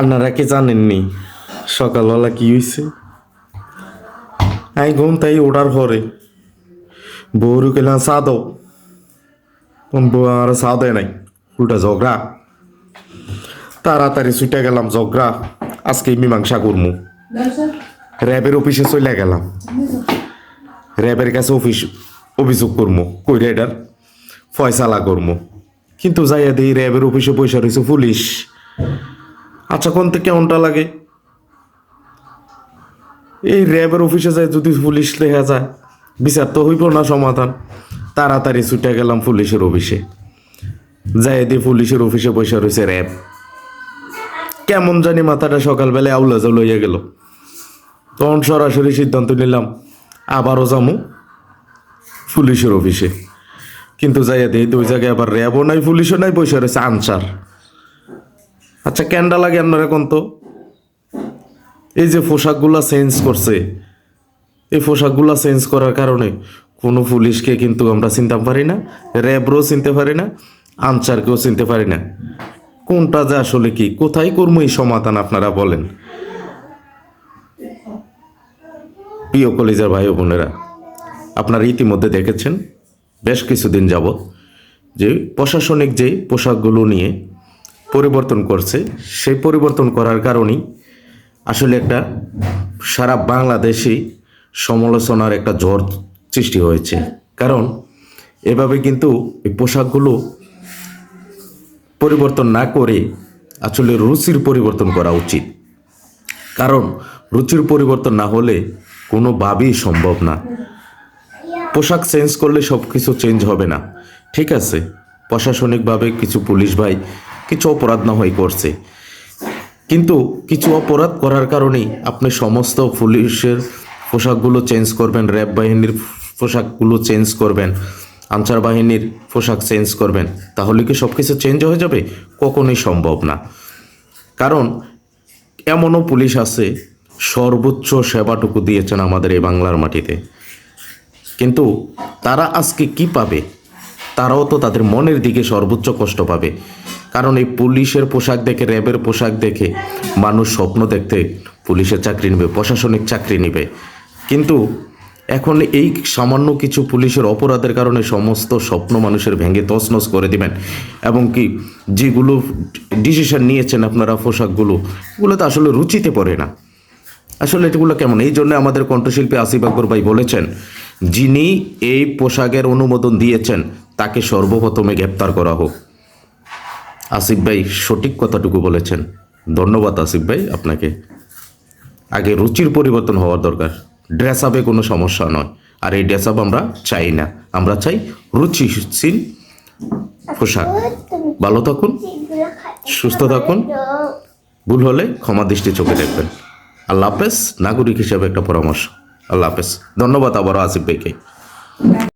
আপনারা কি জানেননি? সকালবেলা কি হয়েছে আমি ঘুম তাই ওঠার পরে বউরু কেলাম চা বউ আমার চা নাই, উল্টা ঝগড়া। তাড়াতাড়ি ছুটে গেলাম ঝগড়া, আজকে মীমাংসা করমু। র্যাবের অফিসে চলে গেলাম। র্যাবের কাছে অফিস, অভিযোগ করমু, কইরা এটার ফয়সালা করমু। কিন্তু যাইয়া দিই র্যাবের অফিসে পয়সা রয়েছে পুলিশ। আচ্ছা কোন থেকে কেমনটা লাগে? এই র্যাবের অফিসে যায় যদি পুলিশ লেখা যায়, বিচার তো হইব না সমাধান। তাড়াতাড়ি ছুটে গেলাম পুলিশের অফিসে। যাই দিয়ে পুলিশের অফিসে পয়সা রয়েছে র্যাব। কেমন জানি মাথাটা সকালবেলায় আউলা জাউলা হইয়া গেল। তখন সরাসরি সিদ্ধান্ত নিলাম, আবারও যামু পুলিশের অফিসে। কিন্তু যাইয়া দিই ওই জায়গায় আবার র্যাবও নাই, পুলিশও নাই পয়সা রয়েছে আনসার। আচ্ছা ক্যান্ডা লাগে আপনার এখন তো? এই যে পোশাকগুলা চেঞ্জ করছে, এই পোশাকগুলা চেঞ্জ করার কারণে কোনো পুলিশকে কিন্তু আমরা চিনতে পারি না, র্যাবরও চিনতে পারি না, আনসারকেও চিনতে পারি না। কোনটা যে আসলে কি, কোথায় করব এই সমাধান আপনারা বলেন? প্রিয় কলেজের ভাই বোনেরা, আপনারা ইতিমধ্যে দেখেছেন, বেশ কিছুদিন যাবৎ যে প্রশাসনিক যে পোশাকগুলো নিয়ে পরিবর্তন করছে। সেই পরিবর্তন করার কারণেই আসলে একটা সারা বাংলাদেশেই সমালোচনার একটা ঝড় সৃষ্টি হয়েছে। কারণ এভাবে কিন্তু এই পোশাকগুলো পরিবর্তন না করে আসলে রুচির পরিবর্তন করা উচিত। কারণ রুচির পরিবর্তন না হলে কোনোভাবেই সম্ভব না। পোশাক চেঞ্জ করলে সব কিছু চেঞ্জ হবে না। ঠিক আছে, প্রশাসনিকভাবে কিছু পুলিশ ভাই কিছু অপরাধ না হয় করছে। কিন্তু কিছু অপরাধ করার কারণেই আপনি সমস্ত পুলিশের পোশাকগুলো চেঞ্জ করবেন, র্যাব বাহিনীর পোশাকগুলো চেঞ্জ করবেন, আনসার বাহিনীর পোশাক চেঞ্জ করবেন। তাহলে কি সব কিছু চেঞ্জ হয়ে যাবে? কখনোই সম্ভব না। কারণ এমনও পুলিশ আছে, সর্বোচ্চ সেবাটুকু দিয়েছেন আমাদের এই বাংলার মাটিতে। কিন্তু তারা আজকে কি পাবে? তারাও তো তাদের মনের দিকে সর্বোচ্চ কষ্ট পাবে। কারণ এই পুলিশের পোশাক দেখে, র্যাবের পোশাক দেখে মানুষ স্বপ্ন দেখতে পুলিশের চাকরি নেবে, প্রশাসনিক চাকরি নেবে। কিন্তু এখন এই সামান্য কিছু পুলিশের অপরাধের কারণে সমস্ত স্বপ্ন মানুষের ভেঙে তছনছ করে দিবেন। এবং কি যেগুলো ডিসিশন নিয়েছেন আপনারা পোশাকগুলো এগুলো তো আসলে রুচিতে পড়ে না। আসলে এগুলো কেমন? এই জন্য আমাদের কণ্ঠশিল্পী আসিফ আকবর ভাই বলেছেন, যিনি এই পোশাকের অনুমোদন দিয়েছেন তাকে সর্বপ্রথমে গ্রেপ্তার করা হোক। আসিফ ভাই সঠিক কথাটুকু বলেছেন। ধন্যবাদ আসিফ ভাই আপনাকে। আগে রুচির পরিবর্তন হওয়ার দরকার। ড্রেস আপে কোনো সমস্যা নয়। আর এই ড্রেস আপ আমরা চাই না। আমরা চাই রুচিশীল পোশাক। ভালো থাকুন, সুস্থ থাকুন। ভুল হলে ক্ষমা দৃষ্টি চোখে দেখবেন। আল্লাহ হাফেজ। নাগরিক হিসাবে একটা পরামর্শ। আল্লাহ হাফেজ। ধন্যবাদ আবারও আসিফ ভাইকে।